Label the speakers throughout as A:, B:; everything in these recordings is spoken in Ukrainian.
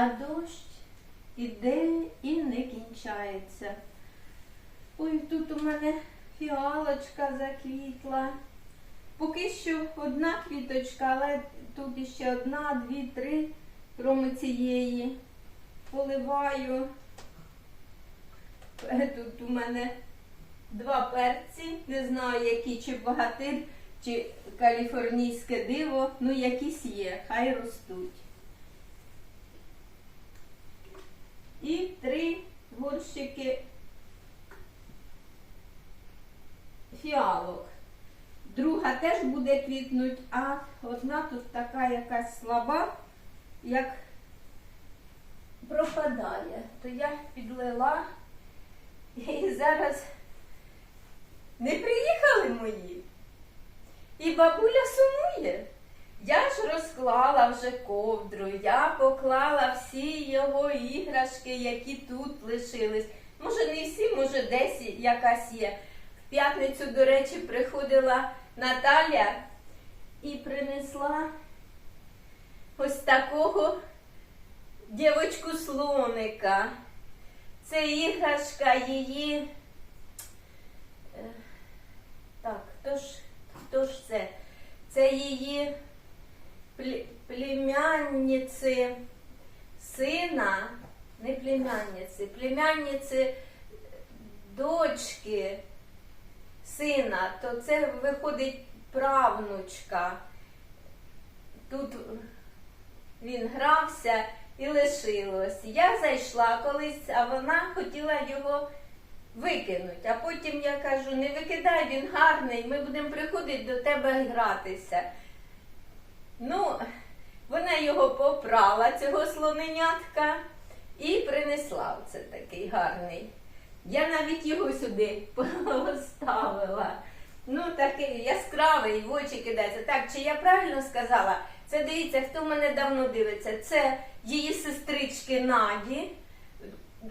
A: А дощ іде і не кінчається. Ой, тут у мене фіалочка заквітла. Поки що одна квіточка, але тут іще одна, дві, три, кроме цієї. Поливаю. Тут у мене два перці, не знаю, які, чи багатир, чи каліфорнійське диво, ну якісь є, хай ростуть. І три горщики фіалок. Друга теж буде квітнуть, а одна тут така якась слаба, як пропадає. То я підлила і зараз не приїхали мої. І бабуля сумує. Я ж розклала вже ковдру, я поклала всі його іграшки, які тут лишились. Може, не всі, може, десь якась є. В п'ятницю, до речі, приходила Наталя і принесла ось такого дівочку слоника. Це іграшка її. е, Так, хто ж, хто ж це? Це її племянниці сина, не племянниці, племянниці дочки сина, то це виходить правнучка. Тут він грався і лишилось. Я зайшла колись, а вона хотіла його викинути. А потім я кажу, не викидай, він гарний, ми будемо приходити до тебе гратися. Ну, вона його попрала, цього слоненятка, і принесла оце такий гарний. Я навіть його сюди поставила. Ну, такий яскравий, в очі кидається. Так, чи я правильно сказала? Це дивіться, хто мене давно дивиться. Це її сестрички Наді,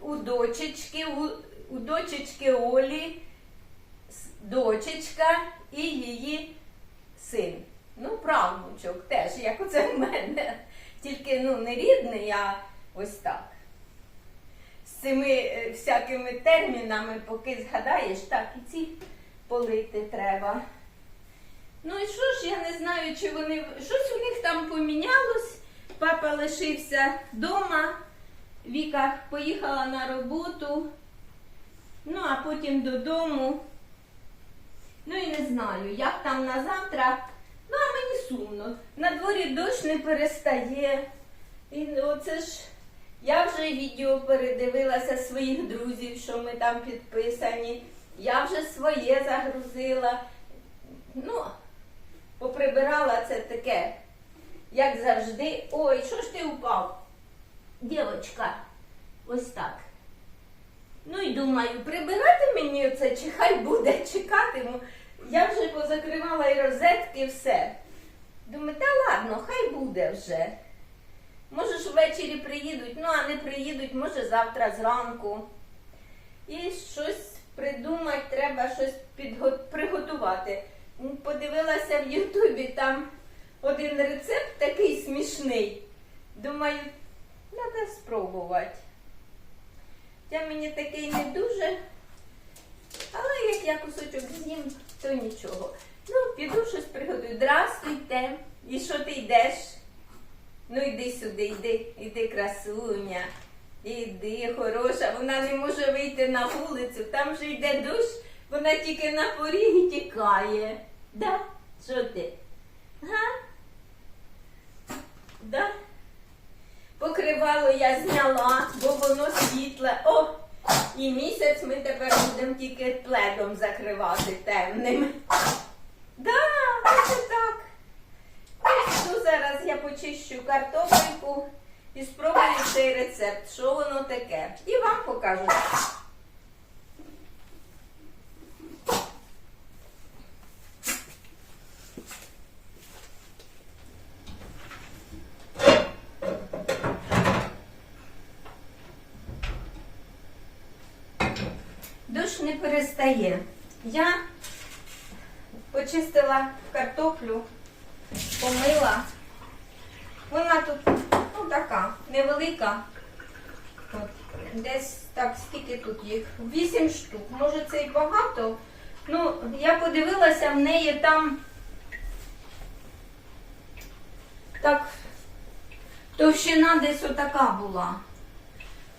A: у дочечки, у, у дочечки Олі, дочечка і її син. Ну, правнучок теж, як оце в мене. Тільки ну, не рідний, а ось так. З цими е, всякими термінами, поки згадаєш, так, і ці полити треба. Ну і що ж, я не знаю, чи вони. Щось у них там помінялось. Папа лишився вдома, Віка поїхала на роботу, ну а потім додому. Ну і не знаю, як там на завтра. Ну, сумно. На дворі дощ не перестає. І оце ж я вже відео передивилася своїх друзів, що ми там підписані. Я вже своє загрузила. Ну, поприбирала це таке, як завжди. Ой, що ж ти упав? Дівочка, ось так. Ну і думаю, прибирати мені оце, чи хай буде, чекатиму. Я вже позакривала і розетки, все. Думаю, та ладно, хай буде вже. Може ж ввечері приїдуть, ну а не приїдуть, може завтра зранку. І щось придумати, треба щось підго- приготувати. Подивилася в Ютубі, там один рецепт такий смішний. Думаю, треба спробувати. Хоча мені такий не дуже, але як я кусочок з'їм, то нічого. Ну, піду щось приготую. Здрастуйте. І що ти йдеш? Ну йди сюди, йди, йди, красуня. Іди, хороша, вона не може вийти на вулицю, там вже йде дощ, вона тільки на поріг і тікає. Да? Що ти? Га? Да? Покривало я зняла, бо воно світле. О! І місяць ми тепер будемо тільки пледом закривати темним. Да, це так. Ну, зараз я почищу картопельку і спробую цей рецепт, що воно таке. І вам покажу. Дощ не перестає. Я почистила картоплю, помила. Вона тут ну, така невелика. От, десь так, скільки тут їх? Вісім штук. Може це і багато. Ну, я подивилася, в неї там так товщина десь отака була.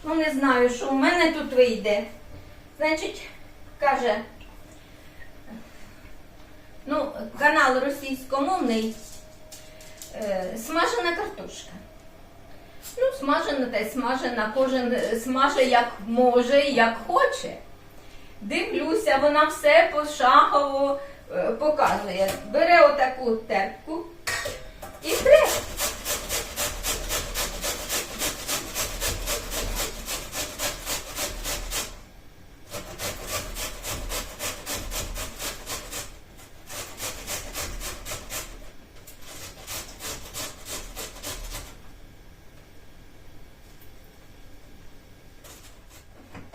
A: Ну, не знаю, що в мене тут вийде. Значить, каже, ну, канал російськомовний, е, смажена картошка. Ну, смажена та й смажена, кожен е, смаже як може, як хоче. Дивлюся, вона все пошагово е, показує. Бере отаку терпку і тре.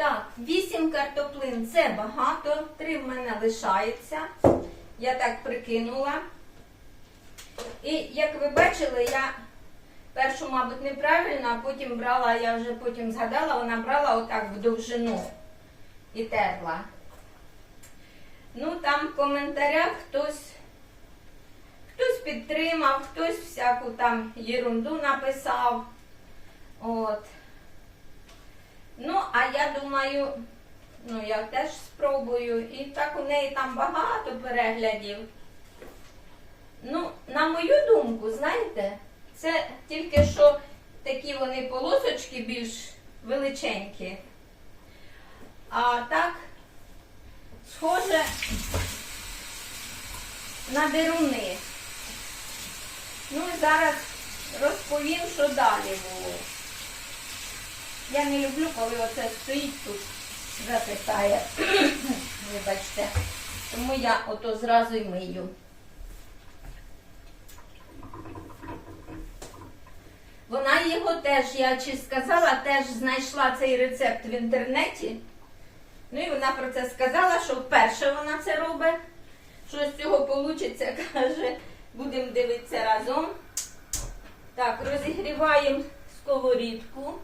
A: Так, 8 картоплин це багато, 3 в мене лишається. Я так прикинула. І як ви бачили, я першу, мабуть, неправильно, а потім брала, я вже потім згадала, вона брала отак в довжину і терла. Ну, там в коментарях хтось, хтось підтримав, хтось всяку там єрунду написав. От. Ну, а я думаю, ну я теж спробую. І так у неї там багато переглядів. Ну, на мою думку, знаєте, це тільки що такі вони полосочки більш величенькі. А так, схоже на деруни. Ну і зараз розповім, що далі було. Я не люблю, коли оце стоїть тут, запитає. Вибачте. Тому я ото зразу й мию. Вона його теж, я чи сказала, теж знайшла цей рецепт в інтернеті. Ну і вона про це сказала, що вперше вона це робить. Що з цього вийде, каже, будемо дивитися разом. Так, розігріваємо сковорідку.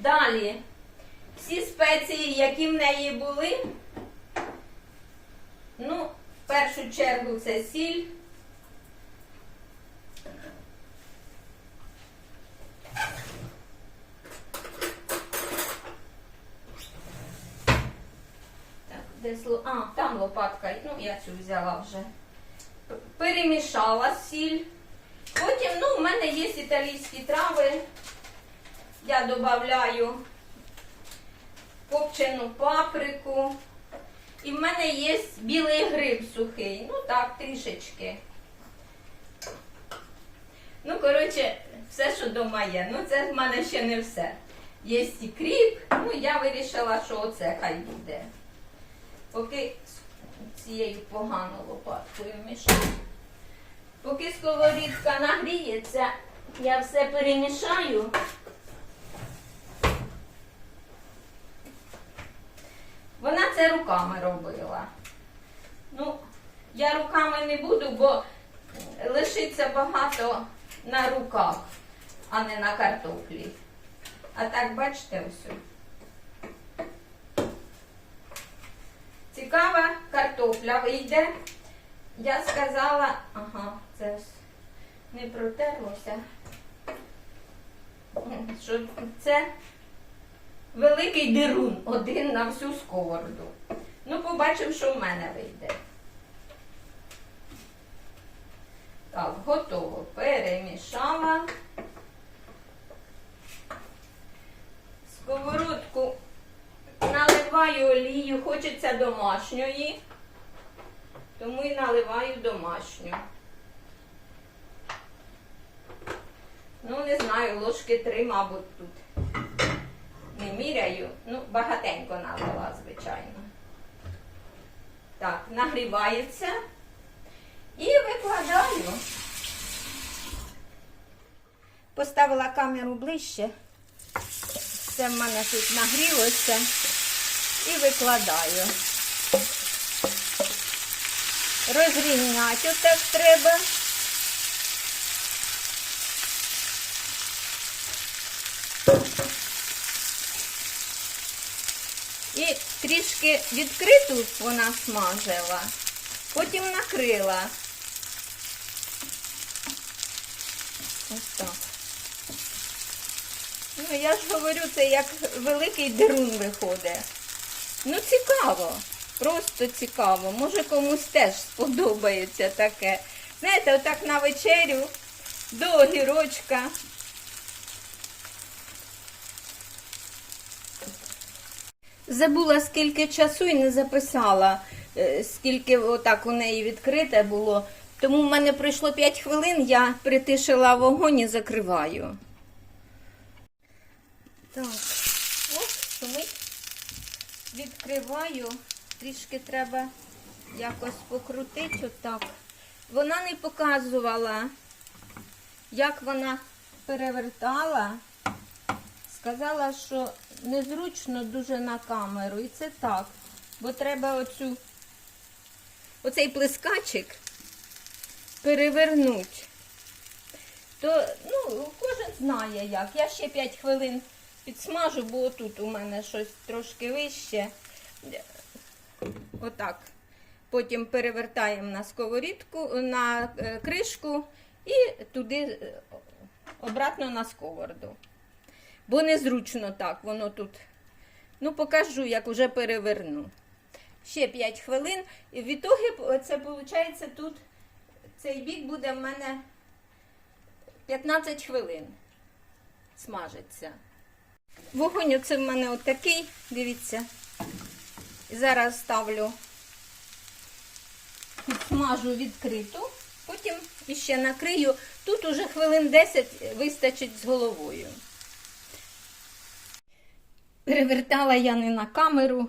A: Далі, всі спеції, які в неї були, ну, в першу чергу це сіль. А, там лопатка, ну, я цю взяла вже. Перемішала сіль. Потім, ну, в мене є італійські трави. Я додаю копчену паприку. І в мене є білий гриб сухий. Ну так, трішечки. Ну, коротше, все, що вдома є. Ну, це в мене ще не все. Є і кріп, ну я вирішила, що оце хай буде. Поки цією поганою лопаткою мішаю. Поки сковорідка нагріється, я все перемішаю. Вона це руками робила. Ну, я руками не буду, бо лишиться багато на руках, а не на картоплі. А так, бачите, ось. Цікава картопля вийде. Я сказала, ага, це не протерлося. Що це великий дирун один на всю сковороду. Ну, побачимо, що в мене вийде. Так, готово. Перемішала. Сковородку наливаю олію, хочеться домашньої, тому і наливаю домашню. Ну, не знаю, ложки три, мабуть, тут не міряю, ну, багатенько налила, звичайно. Так, нагрівається і викладаю. Поставила камеру ближче. Все в мене тут нагрілося і викладаю. Розрівняти отак треба. Трішки відкриту вона смажила, потім накрила. Ось так. Ну, я ж говорю, це як великий дерун виходить. Ну, цікаво, просто цікаво. Може комусь теж сподобається таке. Знаєте, отак на вечерю до огірочка. Забула скільки часу і не записала, е, скільки отак у неї відкрите було. Тому в мене пройшло 5 хвилин, я притишила вогонь і закриваю. Так, ось шумить. Відкриваю. Трішки треба якось покрутити отак. Вона не показувала, як вона перевертала. Сказала, що незручно дуже на камеру. І це так. Бо треба оцю, оцей плескачик перевернути. То, ну, кожен знає як. Я ще 5 хвилин підсмажу, бо тут у мене щось трошки вище. Отак. Потім перевертаємо на сковорідку, на е, кришку і туди е, обратно на сковороду. Бо незручно так, воно тут. Ну, покажу, як вже переверну. Ще 5 хвилин. І в це виходить тут цей бік буде в мене 15 хвилин смажиться. Вогонь оце в мене отакий, дивіться. І зараз ставлю, підсмажу відкриту, потім іще накрию. Тут уже хвилин 10 вистачить з головою. Перевертала я не на камеру,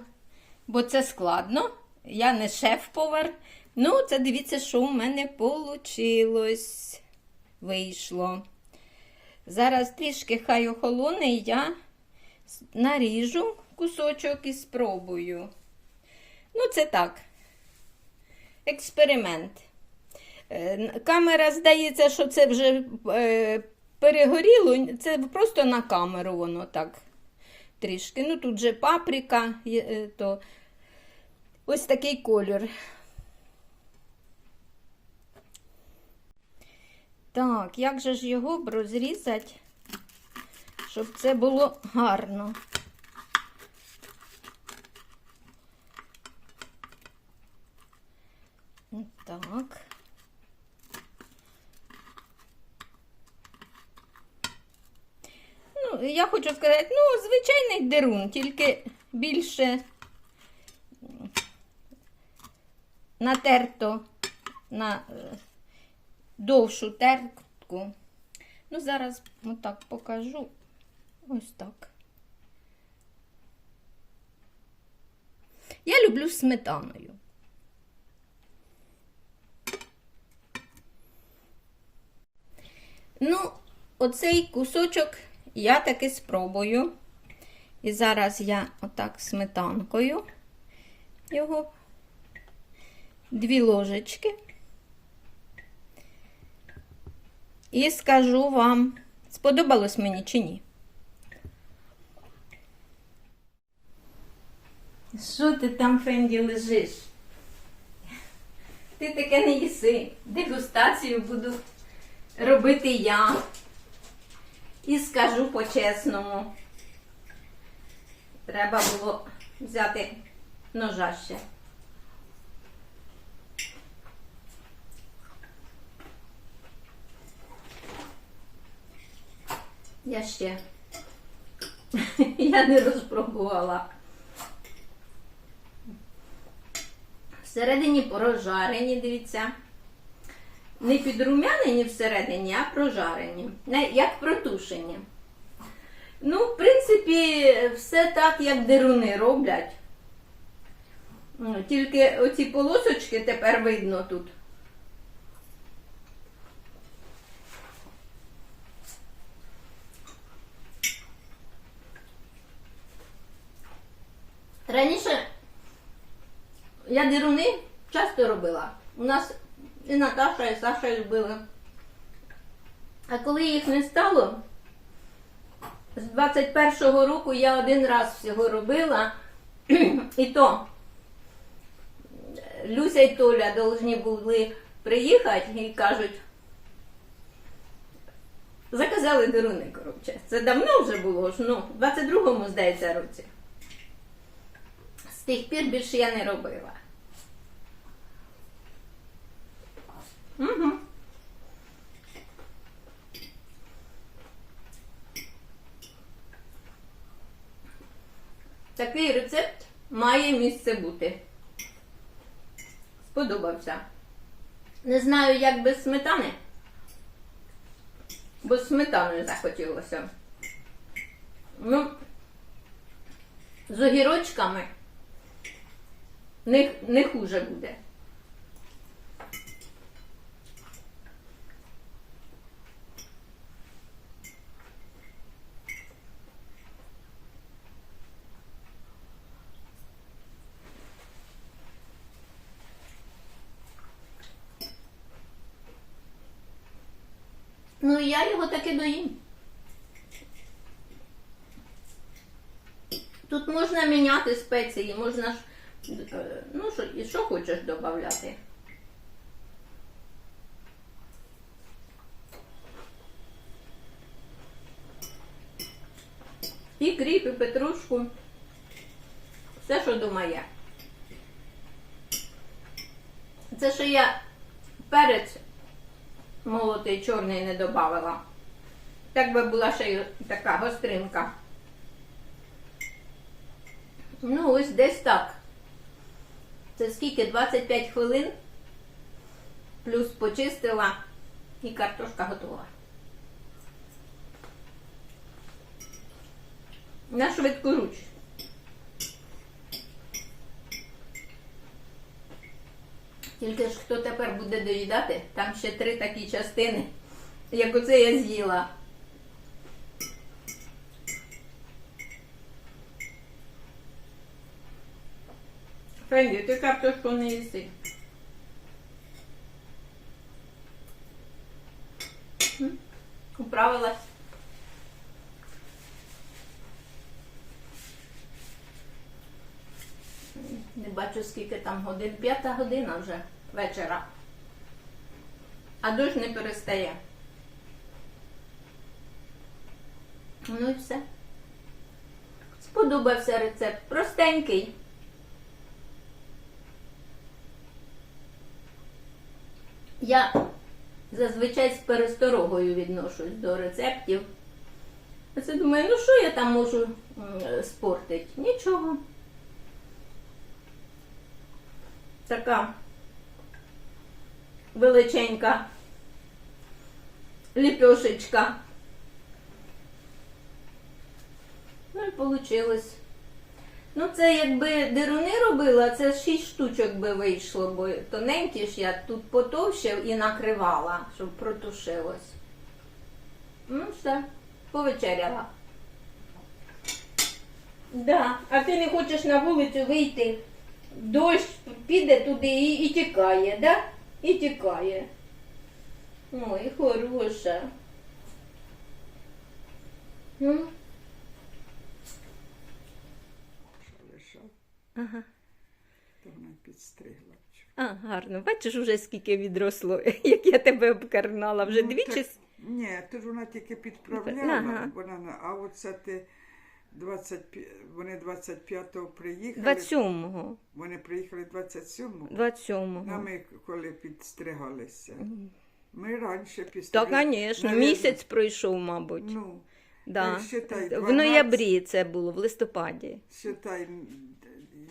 A: бо це складно. Я не шеф-повар. Ну, це дивіться, що у мене вийшло. Вийшло. Зараз трішки хай охолоне, і я наріжу кусочок і спробую. Ну, це так. Експеримент. Е, Камера, здається, що це вже е, перегоріло. Це просто на камеру воно так трішки. Ну, тут же паприка, е, то ось такий кольор. Так, як же ж його б розрізати, щоб це було гарно? Так. Я хочу сказати, ну, звичайний дерун, тільки більше натерто на е, довшу тертку. Ну, зараз отак покажу. Ось так. Я люблю сметаною. Ну, оцей кусочок я таки спробую. І зараз я отак сметанкою його дві ложечки. І скажу вам, сподобалось мені чи ні. Що ти там, Фенді, лежиш? Ти таке не їси. Дегустацію буду робити я. І скажу по-чесному. Треба було взяти ножа ще. Я ще. Я не розпробувала. Всередині прожарені, дивіться. Не підрумянені всередині, а прожарені. Як протушені. Ну, в принципі, все так, як деруни роблять. Ну, Тільки оці полосочки тепер видно тут. Раніше я дируни часто робила. У нас і Наташа, і Саша любили. А коли їх не стало, з 21-го року я один раз всього робила. І то Люся і Толя повинні були приїхати і кажуть, заказали деруни, коротше. Це давно вже було ж, ну, в 22-му, здається, році. З тих пір більше я не робила. Угу. Такий рецепт має місце бути. Сподобався. Не знаю, як без сметани, бо з сметаною захотілося. Ну, з огірочками не, не хуже буде. Я його таки доїм. Тут можна міняти спеції, можна ж, е, ну, що, і що хочеш додати. І кріп, і петрушку. Все, що думає. Це що я перець молотий чорний не додавала. Так би була ще й така гостринка. Ну, ось десь так. Це скільки? 25 хвилин. Плюс почистила і картошка готова. На швидку руч. Тільки ж хто тепер буде доїдати, там ще три такі частини, як оце я з'їла. Фенді, ти картошку не їси. Управилась. Не бачу, скільки там годин. П'ята година вже вечора. А дощ не перестає. Ну і все. Сподобався рецепт. Простенький. Я зазвичай з пересторогою відношусь до рецептів. Це думаю, ну що я там можу спортити? Нічого. Така величенька ліпешечка. Ну і вийшло. Ну, це якби деруни робила, це 6 штучок би вийшло, бо тоненькі ж я тут потовщив і накривала, щоб протушилось. Ну, все, повечеряла. Да. А ти не хочеш на вулицю вийти? Дощ піде туди і, і тікає, да? І тікає. Ой, хороша. Ну,
B: лежав,
A: ага.
B: то вона підстригла.
A: А, гарно. Бачиш, уже скільки відросло, як я тебе обкарнала. Вже
B: Ну,
A: двічі.
B: так- Ні, то ж вона тільки підправляла,
A: Ага.
B: вона, на- а оце ти 25, вони 25-го приїхали.
A: 27-го.
B: Вони приїхали 27-го.
A: 27-го.
B: А ми коли підстригалися. Ми раніше
A: Та,
B: підстригали.
A: звісно, місяць пройшов, мабуть.
B: Ну,
A: да.
B: считай,
A: В ноябрі це було, в листопаді.
B: считай,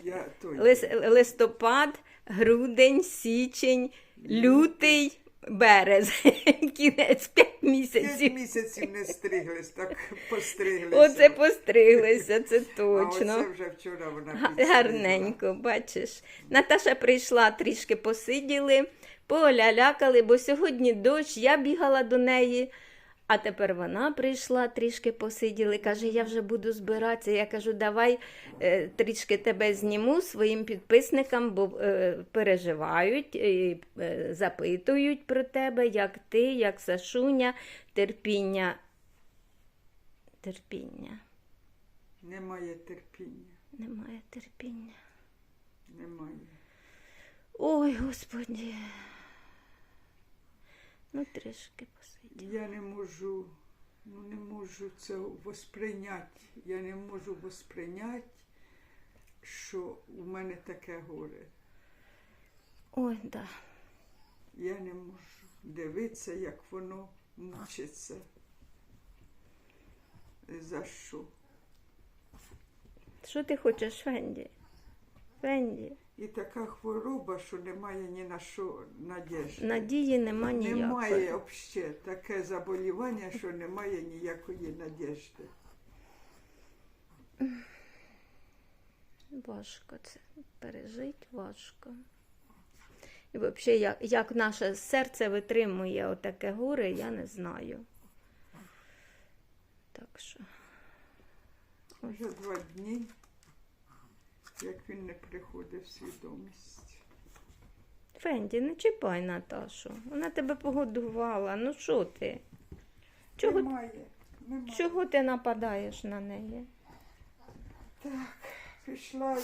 B: я той.
A: Лис, листопад, грудень, січень, лютий, березень. Кінець
B: П'ять
A: місяців.
B: місяців не стриглись, так постриглися.
A: Оце постриглися, це
B: А
A: точно.
B: оце вже вчора вона підстригла.
A: Гарненько, бачиш. Наташа прийшла, трішки посиділи, полялякали, бо сьогодні дощ, я бігала до неї. А тепер вона прийшла, трішки посиділи. Каже, я вже буду збиратися. Я кажу, давай е, трішки тебе зніму своїм підписникам, бо е, переживають, і, е, запитують про тебе, як ти, як Сашуня, терпіння. Терпіння.
B: Немає терпіння.
A: Немає терпіння.
B: Немає.
A: Ой, Господі. Ну, трішки посидів.
B: Я не можу, ну не можу це восприйняти. Я не можу восприйняти, що у мене таке горе.
A: Ой, да.
B: Я не можу дивитися, як воно мучиться. За що?
A: Що ти хочеш, Фенді? Фенді.
B: І така хвороба, що немає ні на що надіжди.
A: Надії нема ніякої.
B: Немає взагалі таке заболівання, що немає ніякої надіжди.
A: Важко це пережити, важко. І взагалі, як, як наше серце витримує отаке горе, я не знаю. Так що.
B: Вже два дні, як він не приходить в свідомість.
A: Фенді, не чіпай Наташу. Вона тебе погодувала. Ну що ти? Чого,
B: Немає, немає.
A: чого ти нападаєш на неї?
B: Так, пішла я.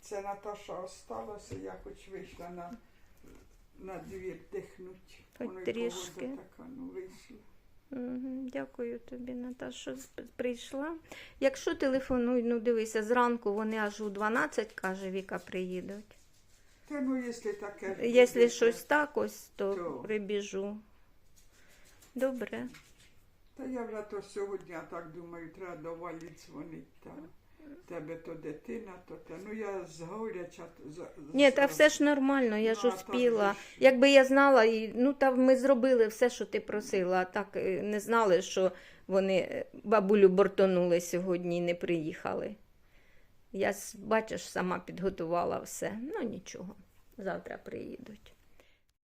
B: Це Наташа осталася, я хоч вийшла на, на двір дихнуть.
A: Хоч
B: Воно й
A: трішки.
B: погода така, ну вийшла.
A: Дякую тобі, Наташа, що прийшла. Якщо телефонуй, ну дивися, зранку вони аж у 12, каже Віка, приїдуть.
B: Та ну, якщо таке.
A: Якщо щось так ось, то
B: То.
A: прибіжу. Добре.
B: Та я вже то сьогодні так думаю, треба до Валі дзвонити. Тебе то дитина, то те. Ну я згоряча.
A: Ні, та все ж нормально, я
B: Ну,
A: ж успіла. Якби я знала, і, ну там ми зробили все, що ти просила, а так е, не знали, що вони е, бабулю бортонули сьогодні і не приїхали. Я, с- бачиш, сама підготувала все. Ну нічого, завтра приїдуть.